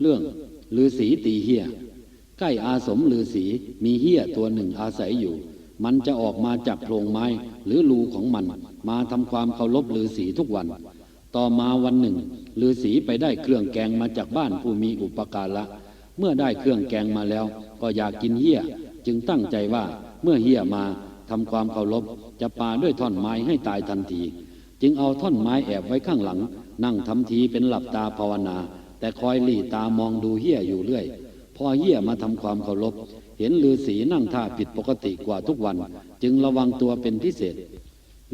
เรื่องลือสีตีเฮียใกล้อาสมลือสีมีเฮียตัวหนึ่งอาศัยอยู่ มันจะออกมาจากโพรงไม้ หรือรูของมัน มาทำความเคารพลือสีทุกวัน ต่อมาวันหนึ่งลือสีไปได้เครื่องแกงมาจากบ้านผู้มีอุปการะ เมื่อได้เครื่องแกงมาแล้ว ก็อยากกินเฮียจึงตั้งใจว่าเมื่อเฮียมาทำความเคารพจะปาด้วยท่อนไม้ให้ตายทันที จึงเอาท่อนไม้แอบไว้ข้างหลัง นั่งทำทีเป็นหลับตาภาวนา แต่คอยหลีตามองดูเฮียอยู่เรื่อย พอเฮียมาทำความเคารพ เห็นลือสีนั่งท่าผิดปกติกว่าทุกวัน จึงระวังตัวเป็นพิเศษ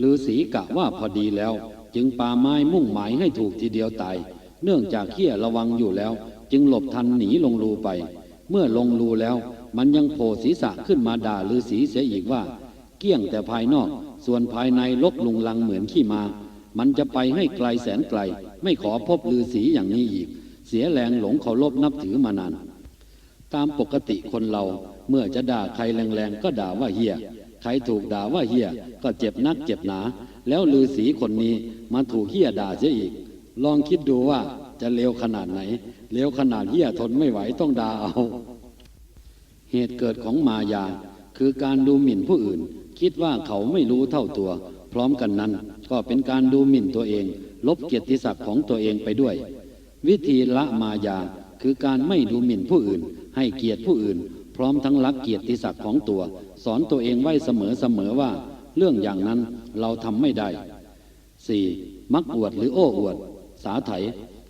ลือสีกะว่าพอดีแล้ว จึงปาไม้มุ่งหมายให้ถูกทีเดียวตาย เนื่องจากเฮียระวังอยู่แล้ว จึงหลบทันหนีลงรูไป เมื่อลงรูแล้ว มันยังโผล่ศีรษะขึ้นมาด่าลือสีเสียอีกว่า เกี้ยงแต่ภายนอก ส่วนภายในลบลุงลังเหมือนขี้มา มันจะไปให้ไกลแสนไกล ไม่ขอพบลือสีอย่างนี้อีก สียแรงหลงเคารพนับถือมานาน ตามปกติคนเราเมื่อจะด่าใครแรงๆก็ด่าว่าเฮียใครถูกด่าว่าเฮียก็เจ็บนักเจ็บหนา แล้วลือสีคนนี้มาถูกเฮียด่าเสียอีก ลองคิดดูว่าจะเลวขนาดไหนเลวขนาดเฮียทนไม่ไหวต้องด่าเอา เหตุเกิดของมายา คือการดูหมิ่นผู้อื่น คิดว่าเขาไม่รู้เท่าตัว พร้อมกันนั้น ก็เป็นการดูหมิ่นตัวเอง ลบเกียรติศักดิ์ของตัวเองไปด้วย วิธีละมายาคือการไม่ดูหมิ่นผู้อื่น ให้เกียรติผู้อื่น พร้อมทั้งรักเกียรติศักดิ์ของตัว สอนตัวเองไว้เสมอเสมอว่า เรื่องอย่างนั้นเราทำไม่ได้ 4. มักอวดหรือโอ้อวด สาไถ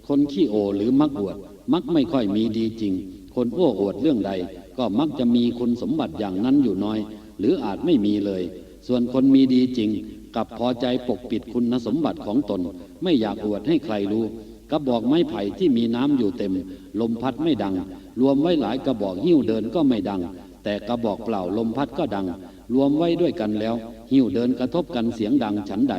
คนขี้โอหรือมักอวด มักไม่ค่อยมีดีจริง คนโอ้อวดเรื่องใด ก็มักจะมีคุณสมบัติอย่างนั้นอยู่น้อย หรืออาจไม่มีเลย ส่วนคนมีดีจริงกลับพอใจปกปิดคุณสมบัติของตน ไม่อยากอวดให้ใครรู้ กระบอกไม้ไผ่ที่มีน้ำอยู่เต็ม ลมพัดไม่ดัง รวมไว้หลายกระบอกหิ้วเดินก็ไม่ดัง แต่กระบอกเปล่าลมพัดก็ดัง รวมไว้ด้วยกันแล้ว หิ้วเดินกระทบกันเสียงดังฉันใด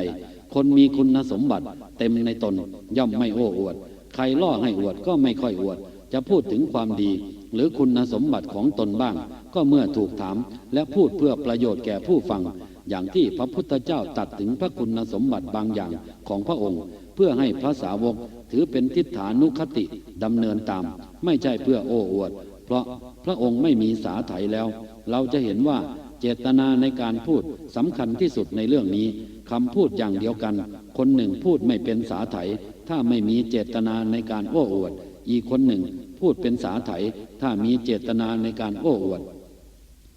คนมีคุณสมบัติ เต็มในตน ย่อมไม่โอ้อวด ใครล่อให้อวดก็ไม่ค่อยอวด จะพูดถึงความดี หรือคุณสมบัติของตนบ้าง ก็เมื่อถูกถาม และพูดเพื่อประโยชน์แก่ผู้ฟังอย่างที่พระพุทธเจ้าตัดถึงพระคุณสมบัติบางอย่างของพระองค์ เพื่อให้พระสาวกถือเป็นทิฏฐานุคติดำเนินตาม ไม่ใช่เพื่อโอ้อวด เพราะพระองค์ไม่มีสาไถแล้ว เราจะเห็นว่าเจตนาในการพูดสำคัญที่สุดในเรื่องนี้คำพูดอย่างเดียวกัน คนหนึ่งพูดไม่เป็นสาไถ ถ้าไม่มีเจตนาในการโอ้อวด อีกคนหนึ่งพูดเป็นสาไถ ถ้ามีเจตนาในการโอ้อวด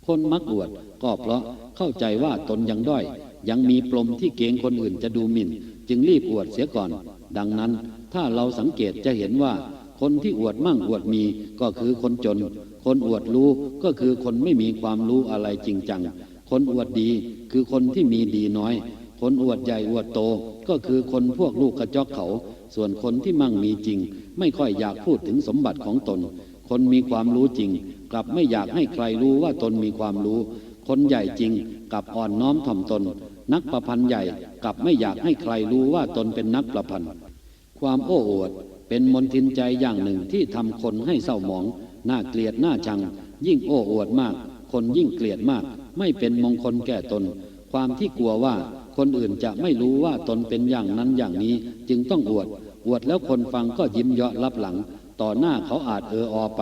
คนมักอวดก็เพราะเข้าใจว่าตนยังด้อย ยังมีปลมที่เกงคนอื่นจะดูหมิ่น จึงรีบอวดเสียก่อน ดังนั้น ถ้าเราสังเกตจะเห็นว่า คนที่อวดมั่งอวดมีก็คือคนจน คนอวดรู้ก็คือคนไม่มีความรู้อะไรจริงจัง คนอวดดีคือคนที่มีดีน้อย คนอวดใหญ่อวดโต ก็คือคนพวกลูกกระจอกเขา ส่วนคนที่มั่งมีจริง ไม่ค่อยอยากพูดถึงสมบัติของตน คนมีความรู้จริง กลับไม่อยากให้ใครรู้ว่าตนมีความรู้ คนใหญ่จริงกลับอ่อนน้อมถ่อมตน นักประพันธ์ใหญ่กลับไม่อยากให้ใครรู้ว่าตนเป็นนักประพันธ์ความโอ้อวดเป็นมนทินใจอย่างหนึ่งที่ทำคนให้เศร้าหมองน่าเกลียดน่าชัง ยิ่งโอ้อวดมาก คนยิ่งเกลียดมาก ไม่เป็นมงคลแก่ตน ความที่กลัวว่าคนอื่นจะไม่รู้ว่าตนเป็นอย่างนั้นอย่างนี้ จึงต้องอวด อวดแล้วคนฟังก็ยิ้มเยาะรับหลัง ต่อหน้าเขาอาจเอออไป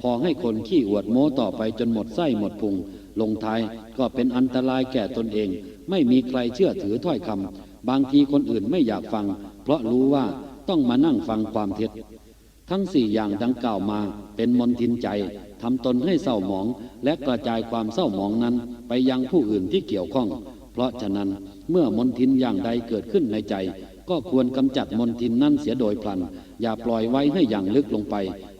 พอให้คนขี้อวดโม้ต่อไปจนหมดไส้หมดพุง ลงท้ายก็เป็นอันตรายแก่ตนเอง ไม่มีใครเชื่อถือถ้อยคำบางทีคนอื่นไม่อยากฟัง เพราะรู้ว่าต้องมานั่งฟังความเท็จ ทั้งสี่อย่างดังกล่าวมาเป็นมนทินใจทำตนให้เศร้าหมอง และกระจายความเศร้าหมองนั้นไปยังผู้อื่นที่เกี่ยวข้อง เพราะฉะนั้นเมื่อมนทินอย่างใดเกิดขึ้นในใจ ก็ควรกำจัดมนทินนั้นเสียโดยพลัน อย่าปล่อยไว้ให้อย่างลึกลงไป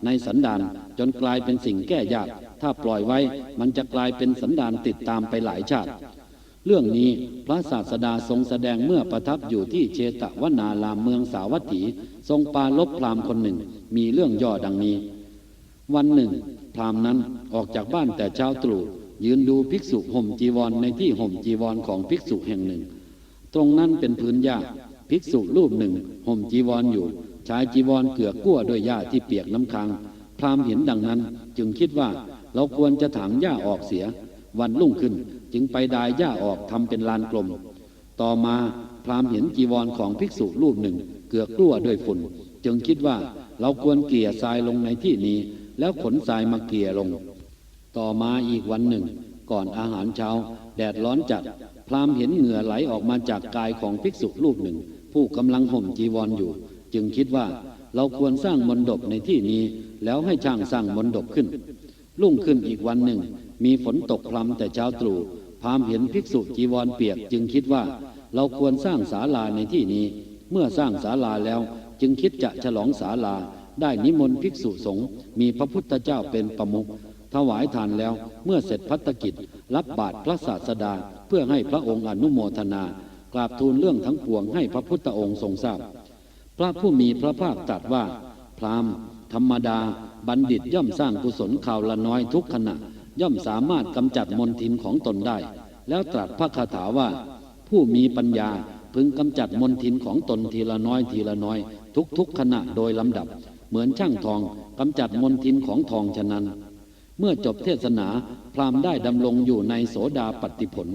ในสันดานจนกลายเป็นสิ่งแก้ยาก ถ้าปล่อยไว้มันจะกลายเป็นสันดานติดตามไปหลายชาติ เรื่องนี้พระศาสดาทรงแสดงเมื่อประทับอยู่ที่เชตวนารามเมืองสาวัตถี ทรงปาลบพรามคนหนึ่ง มีเรื่องย่อดังนี้ วันหนึ่ง พรามนั้นออกจากบ้านแต่เช้าตรู่ยืนดูภิกษุห่มจีวรในที่ห่มจีวรของภิกษุแห่งหนึ่ง ตรงนั้นเป็นพื้นหญ้าภิกษุรูปหนึ่งห่มจีวรอยู่ชายจีวรเกือกกั้วด้วยหญ้าที่เปียกน้ำค้างพรามเห็นดังนั้นจึงคิดว่า เราควรจะถางหญ้าออกเสีย วันรุ่งขึ้นจึงไปดายหญ้าออกทำเป็นลานกลม ต่อมาพราหมณ์เห็นจีวรของภิกษุรูปหนึ่ง เกือกกลั้วด้วยฝุ่น จึงคิดว่าเราควรเกลี่ยทรายลงในที่นี้ แล้วขนทรายมาเกลี่ยลง ต่อมาอีกวันหนึ่ง ก่อนอาหารเช้า แดดร้อนจัด พราหมณ์เห็นเหงื่อไหลออกมาจากกายของภิกษุรูปหนึ่ง ผู้กำลังห่มจีวรออยู่ จึงคิดว่าเราควรสร้างมนดบในที่นี้ แล้วให้ช่างสร้างมนดบขึ้น รุ่งขึ้นอีกวันหนึ่ง มีฝนตกพรำแต่เช้าตรู่พรามเห็นภิกษุจีวรเปียกจึงคิดว่า เราควรสร้างศาลาในที่นี้ เมื่อสร้างศาลาแล้วจึงคิดจะฉลองศาลา ได้นิมนต์ภิกษุสงฆ์มีพระพุทธเจ้าเป็นประมุขถวายทานแล้วเมื่อเสร็จพัฒกิจ รับบาตรพระศาสดา เพื่อให้พระองค์อนุโมทนา กราบทูลเรื่องทั้งปวงให้พระพุทธองค์ทรงทราบพระผู้มีพระภาคตรัสว่า พราหมณ์ ธรรมดา บัณฑิตย่อมสร้างกุศลข่าวละน้อยทุกขณะ ย่อมสามารถกำจัดมนทินของตนได้ แล้วตรัสพระคาถาว่า ผู้มีปัญญาพึงกำจัดมนทินของตนทีละน้อยทีละน้อย ทุกทุกๆขณะโดยลำดับ เหมือนช่างทองกำจัดมนทินของทองฉะนั้น เมื่อจบเทศนาพราหมณ์ได้ดำรงอยู่ในโสดาปัตติผล